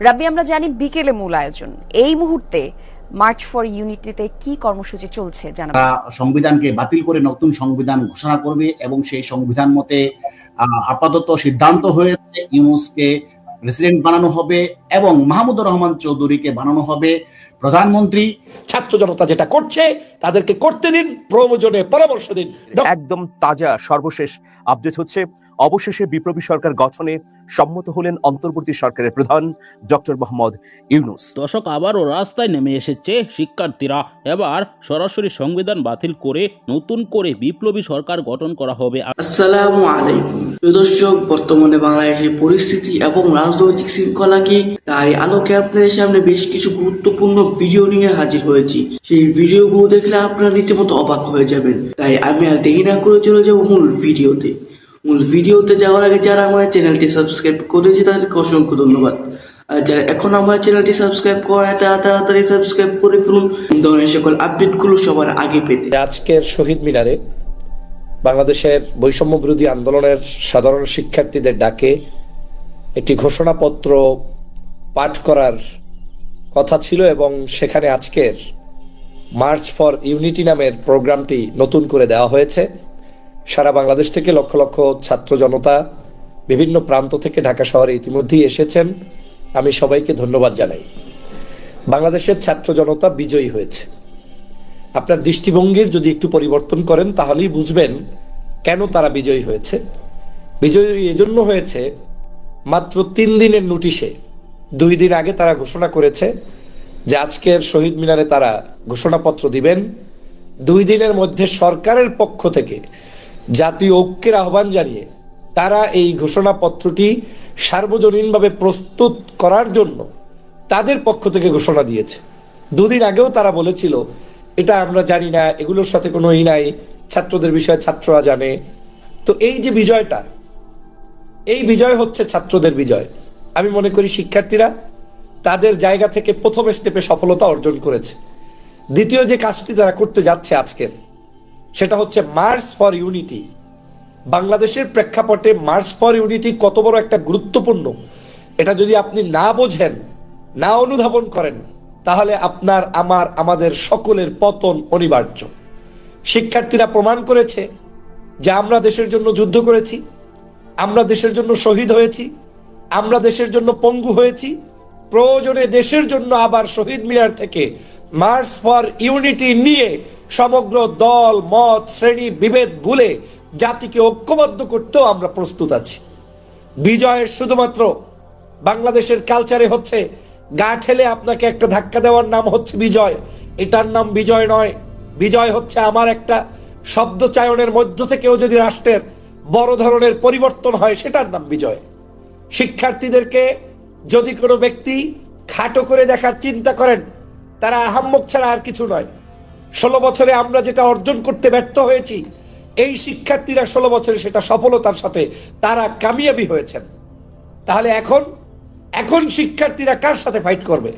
রাব্বি আমরা জানি বিকেলে মূল আয়োজন। এই মুহূর্তে মার্চ ফর ইউনিটিতে কি কর্মসূচি চলছে তারা সংবিধানকে বাতিল করে নতুন সংবিধান ঘোষণা করবে এবং সেই সংবিধান মতে আহ, আপাতত সিদ্ধান্ত হয়েছে ইউনুসকে প্রেসিডেন্ট বানানো হবে এবং মাহমুদুর রহমান চৌধুরীকে বানানো হবে প্রধানমন্ত্রী। ছাত্র জনতা যেটা করছে তাদেরকে করতে দিন প্রয়োজনে পরামর্শ দিন। একদম তাজা সর্বশেষ আপডেট হচ্ছে অবশেষে বিপ্লবী সরকার গঠনে সম্মত হলেন অন্তর্বর্তী সরকারের প্রধান ডক্টর মোহাম্মদ ইউনুস। দর্শক আবারও রাস্তায় নেমে এসেছে শিক্ষার্থীরা। এবার সরাসরি সংবিধান বাতিল করে নতুন করে বিপ্লবী সরকার গঠন করা হবে। আসসালামু আলাইকুম। দর্শক বর্তমানে বাংলাদেশের পরিস্থিতি এবং রাজনৈতিক শৃঙ্খলা কি তাই আলোকে আপনাদের সামনে বেশ কিছু গুরুত্বপূর্ণ ভিডিও নিয়ে হাজির হয়েছি। সেই ভিডিওগুলো দেখলে আপনারা রীতিমতো অবাক হয়ে যাবেন। তাই আমি আর দেরি না করে চলে যাব মূল ভিডিওতে। মূল ভিডিওতে যাওয়ার আগে যারা আমার চ্যানেলটি সাবস্ক্রাইব করেছে, তাদেরকে অসংখ্য ধন্যবাদ। আর যারা এখন আমার চ্যানেলটি সাবস্ক্রাইব করে তারা তাড়াতাড়ি সাবস্ক্রাইব করে ফেলুন। ধরনের সকল আপডেটগুলো সবার আগে পেতে। আজকের শহীদ মিনারে বাংলাদেশের বৈষম্য বিরোধী আন্দোলনের সাধারণ শিক্ষার্থীদের ডাকে একটি ঘোষণাপত্র পাঠ করার কথা ছিল এবং সেখানে আজকের মার্চ ফর ইউনিটি নামের প্রোগ্রামটি নতুন করে দেওয়া হয়েছে। সারা বাংলাদেশ থেকে লক্ষ লক্ষ ছাত্র জনতা বিভিন্ন প্রান্ত থেকে ঢাকা শহরে ইতিমধ্যেই এসেছেন। আমি সবাইকে ধন্যবাদ জানাই। বাংলাদেশের ছাত্র জনতা বিজয়ী হয়েছে। আপনার দৃষ্টিভঙ্গির যদি একটু পরিবর্তন করেন, তাহলেই বুঝবেন কেন তারা বিজয়ী হয়েছে। বিজয়ী এজন্য হয়েছে, মাত্র তিন দিনের নোটিশে, দুই দিন আগে তারা ঘোষণা করেছে যে আজকের শহীদ মিনারে তারা ঘোষণাপত্র দিবেন। দুই দিনের মধ্যে সরকারের পক্ষ থেকে জাতীয় ঐক্যের আহ্বান জানিয়ে তারা এই ঘোষণাপত্রটি সার্বজনীনভাবে প্রস্তুত করার জন্য তাদের পক্ষ থেকে ঘোষণা দিয়েছে। দুদিন আগেও তারা বলেছিল, এটা আমরা জানি না, এগুলোর সাথে কোনো ই নাই, ছাত্রদের বিষয়ে ছাত্ররা জানে। তো এই যে বিজয়টা, এই বিজয় হচ্ছে ছাত্রদের বিজয়। আমি মনে করি শিক্ষার্থীরা তাদের জায়গা থেকে প্রথম স্টেপে সফলতা অর্জন করেছে। দ্বিতীয় যে কাজটি তারা করতে যাচ্ছে আজকের সেটা হচ্ছে মার্চ ফর ইউনিটি বাংলাদেশের প্রেক্ষাপটে মার্চ ফর ইউনিটি কত বড় একটা গুরুত্বপূর্ণ। এটা যদি আপনি না বোঝেন, না অনুধাবন করেন, তাহলে আপনার, আমার, আমাদের সকলের পতন অনিবার্য। শিক্ষার্থীরা প্রমাণ করেছে যে আমরা দেশের জন্য যুদ্ধ করেছি, আমরা দেশের জন্য শহীদ হয়েছি, আমরা দেশের জন্য পঙ্গু হয়েছি, প্রয়োজনে দেশের জন্য আবার শহীদ মিনার থেকে মার্চ ফর ইউনিটি নিয়ে সমগ্র দল, মত, শ্রেণি, বিভেদ ভুলে জাতিকে ঐক্যবদ্ধ করতেও আমরা প্রস্তুত আছি। বিজয়ের শুধুমাত্র বাংলাদেশের কালচারে হচ্ছে, গা ঠেলে আপনাকে একটা ধাক্কা দেওয়ার নাম হচ্ছে বিজয়। এটার নাম বিজয় নয়। বিজয় হচ্ছে আমার একটা শব্দ চায়নের মধ্য থেকেও যদি রাষ্ট্রের বড় ধরনের পরিবর্তন হয়, সেটার নাম বিজয়। শিক্ষার্থীদেরকে যদি কোনো ব্যক্তি খাটো করে দেখার চিন্তা করেন তারা আহাম্মক ছাড়া আর কিছু নয়। ষোলো বছরে আমরা যেটা অর্জন করতে ব্যর্থ হয়েছি, এই শিক্ষার্থীরা ষোলো বছরে সেটা সফলতার সাথে তারা কামিয়াবি হয়েছেন। তাহলে এখন এখন শিক্ষার্থীরা কার সাথে ফাইট করবে?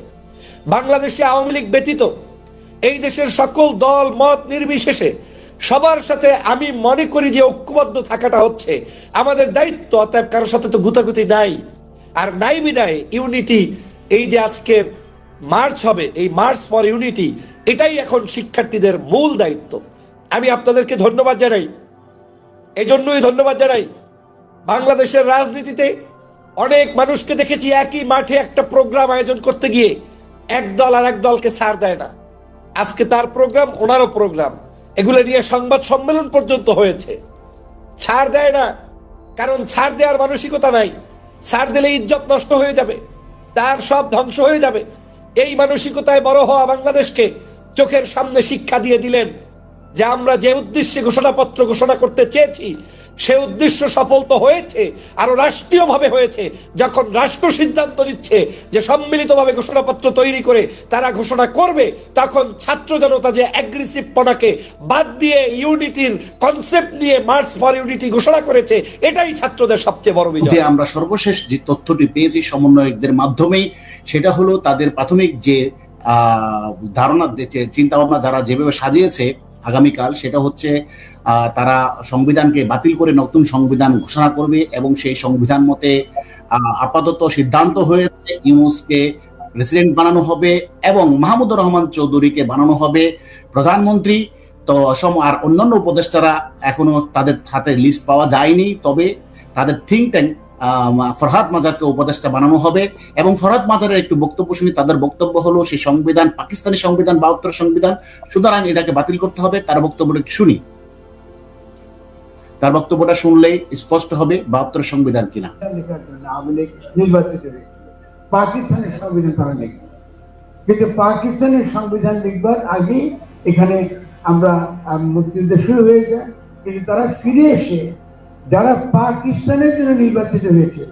বাংলাদেশে আওয়ামী লীগ ব্যতীত এই দেশের সকল দল, মত নির্বিশেষে সবার সাথে আমি মনে করি যে ঐক্যবদ্ধ থাকাটা হচ্ছে। আমাদের দায়িত্ব, অতএব কারোর সাথে তো গুতাগুতি নাই। আর নাই বিদায়, ইউনিটি, এই যে আজকের মার্চ হবে, এই মার্চ ফর ইউনিটি, এটাই এখন শিক্ষার্থীদের মূল দায়িত্ব। আমি আপনাদেরকে ধন্যবাদ জানাই। এজন্যই ধন্যবাদ জানাই। বাংলাদেশের রাজনীতিতে অনেক মানুষকে দেখেছি একই মাঠে একটা প্রোগ্রাম আয়োজন করতে গিয়ে এক দল আর এক দলকে ছাড় দেয় না। আজকে তার প্রোগ্রাম, ওনারও প্রোগ্রাম। এগুলো নিয়ে সংবাদ সম্মেলন পর্যন্ত হয়েছে। ছাড় দেয় না, কারণ ছাড় দেওয়ার মানসিকতা নাই। ছাড় দিলে ইজ্জত নষ্ট হয়ে যাবে, তার সব ধ্বংস হয়ে যাবে। এই মানসিকতায় বড় হওয়া বাংলাদেশকে চোখের সামনে শিক্ষা দিয়ে দিলেন। যে আমরা যে উদ্দেশ্যে ঘোষণাপত্র ঘোষণা করতে চেয়েছি সে উদ্দেশ্য সফল তো হয়েছে আরও রাষ্ট্রীয়ভাবে হয়েছে। যখন রাষ্ট্র সিদ্ধান্ত নিচ্ছে যে সম্মিলিতভাবে ঘোষণাপত্র তৈরি করে তারা ঘোষণা করবে তখন ছাত্র জনতা যে অ্যাগ্রেসিভ পনাকে বাদ দিয়ে ইউনিটির কনসেপ্ট নিয়ে মার্চ ফর ইউনিটি ঘোষণা করেছে এটাই ছাত্রদের সবচেয়ে বড় বিজয়। আমরা সর্বশেষ যে তথ্যটি পেয়েছি সমন্বয়কদের মাধ্যমেই সেটা হলো তাদের প্রাথমিক যে আহ, ধারণা চিন্তা ভাবনা যারা যেভাবে সাজিয়েছে আগামীকাল সেটা হচ্ছে তারা সংবিধানকে বাতিল করে নতুন সংবিধান ঘোষণা করবে এবং সেই সংবিধান মতে আপাতত সিদ্ধান্ত হয়েছে ইউনুসকে প্রেসিডেন্ট বানানো হবে এবং মাহমুদুর রহমান চৌধুরীকে বানানো হবে প্রধানমন্ত্রী। তো সম, আর অন্যান্য উপদেষ্টারা এখনও তাদের হাতে লিস্ট পাওয়া যায়নি, তবে তাদের থিঙ্ক ট্যাঙ্ক ফরহাদ মাজারকে উপদেষ্টা বানানো হবে। এবং ফরহাদ মাজারের একটু বক্তব্য শুনি তাদের বক্তব্য হলো সেই সংবিধান, পাকিস্তানি সংবিধান বাহাত্তর সংবিধান, সুতরাং এটাকে বাতিল করতে হবে। তার বক্তব্যটা একটু শুনি। তার বক্তব্যটা শুনলেই স্পষ্ট হবে বাহাত্তর সংবিধান কিনা। পাকিস্তানের সংবিধান তারা লিখবে কিন্তু পাকিস্তানের সংবিধান লিখবার আগে এখানে আমরা মুক্তিযুদ্ধ শুরু হয়ে যায়। কিন্তু তারা ফিরে এসে যারা পাকিস্তানের জন্য নির্বাচিত হয়েছিল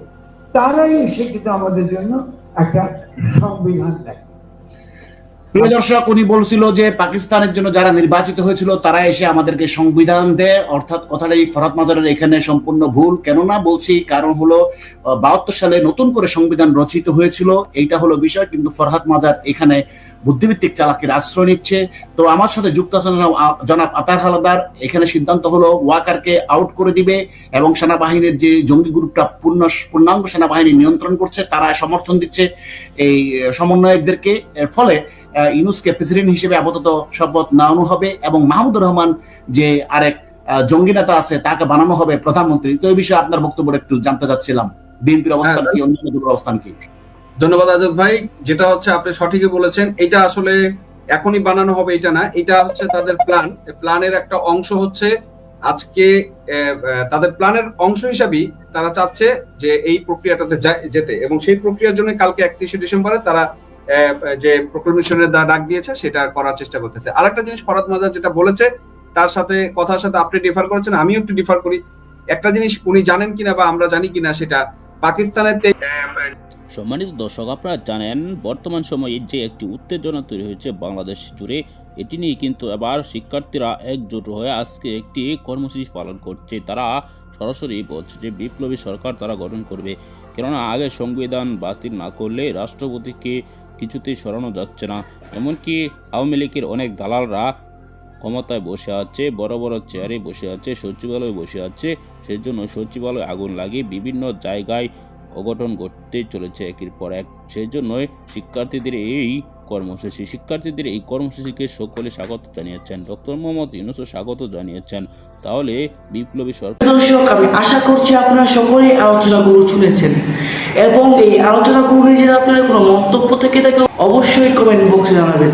তারাই এসে কিন্তু আমাদের জন্য একটা সংবিধান দেয়। প্রিয় দর্শক উনি বলছিল যে পাকিস্তানের জন্য যারা নির্বাচিত হয়েছিল, তারা এসে আমাদেরকে সংবিধান দেয়। অর্থাৎ কথাটাই ফরাত মাজারের এখানে সম্পূর্ণ ভুল। কেননা বলছি, কারণ হলো বাহাত্তর সালে নতুন করে সংবিধান রচিত হয়েছিল। এইটা হলো বিষয়, কিন্তু ফরহাদ মাজার এখানে বুদ্ধিভিত্তিক চালাকের আশ্রয় নিচ্ছে। তো আমার সাথে যুক্ত আছেন জনাব- আতার হালাদার। এখানে সিদ্ধান্ত হলো, ওয়াকারকে আউট করে দিবে এবং সেনাবাহিনীর যে জঙ্গি গ্রুপটা পূর্ণ, পূর্ণাঙ্গ সেনাবাহিনী নিয়ন্ত্রণ করছে, তারা সমর্থন দিচ্ছে এই সমন্বয়কদেরকে। এর ফলে ইউনুসকে প্রেসিডেন্ট হিসেবে আপাতত শপথ নেওয়ানো হবে এবং মাহমুদুর রহমান যে আরেক জঙ্গি নেতা আছে তাকে বানানো হবে প্রধানমন্ত্রী। তো এই বিষয়ে আপনার বক্তব্য একটু জানতে চাচ্ছিলাম। বিএনপির অবস্থান কি অন্যান্য দলের অবস্থান কি? ধন্যবাদ আজাদ ভাই। যেটা হচ্ছে আপনি সঠিকই বলেছেন এটা আসলে এখনই বানানো হবে এটা না এটা হচ্ছে তাদের প্ল্যান প্ল্যানের একটা অংশ হচ্ছে আজকে তাদের প্ল্যানের অংশ হিসাবেই তারা চাচ্ছে যে এই প্রক্রিয়াটাতে যেতে। এবং সেই প্রক্রিয়ার জন্য কালকে একত্রিশে ডিসেম্বরে তারা যে প্রোক্লেমেশনের ডাক দিয়েছে, সেটা করার চেষ্টা করতেছে। আরেকটা জিনিস ফরাদ মাজার যেটা বলেছে, তার সাথে, কথার সাথে আপনি ডিফার করেছেন, আমিও একটু ডিফার করি। একটা জিনিস উনি জানেন কিনা বা আমরা জানি কিনা, সেটা পাকিস্তানের সম্মানিত দর্শক, আপনারা জানেন, বর্তমান সময়ে যে একটি উত্তেজনা তৈরি হয়েছে বাংলাদেশ জুড়ে, এটি নিয়ে কিন্তু এবার শিক্ষার্থীরা একজোট হয়ে আজকে একটি কর্মসূচি পালন করছে। তারা সরাসরি বলছে যে, বিপ্লবী সরকার তারা গঠন করবে। কেননা, আগে সংবিধান বাতিল না করলে রাষ্ট্রপতিকে কিছুতেই সরানো যাচ্ছে না। এমনকি আওয়ামী লীগের অনেক দালালরা ক্ষমতায় বসে আছে, বড় বড় চেয়ারে বসে আছে, সচিবালয়ে বসে আছে। সেই জন্য সচিবালয়ে আগুন লাগিয়ে বিভিন্ন জায়গায় অঘটন ঘটতে চলেছে একের পর এক। সেই জন্যই শিক্ষার্থীদের এই কর্মসূচি। শিক্ষার্থীদের এই কর্মসূচিকে সকলে স্বাগত জানিয়েছেন। ডক্টর মোহাম্মদ ইউনুসও স্বাগত জানিয়েছেন। তাহলে বিপ্লবী সরকার দর্শক, আমি আশা করছি আপনারা সকলেই আলোচনাগুলো শুনেছেন এবং এই আলোচনাগুলো নিয়ে যদি আপনাদের কোনো মন্তব্য থেকে থাকে অবশ্যই কমেন্ট বক্সে জানাবেন।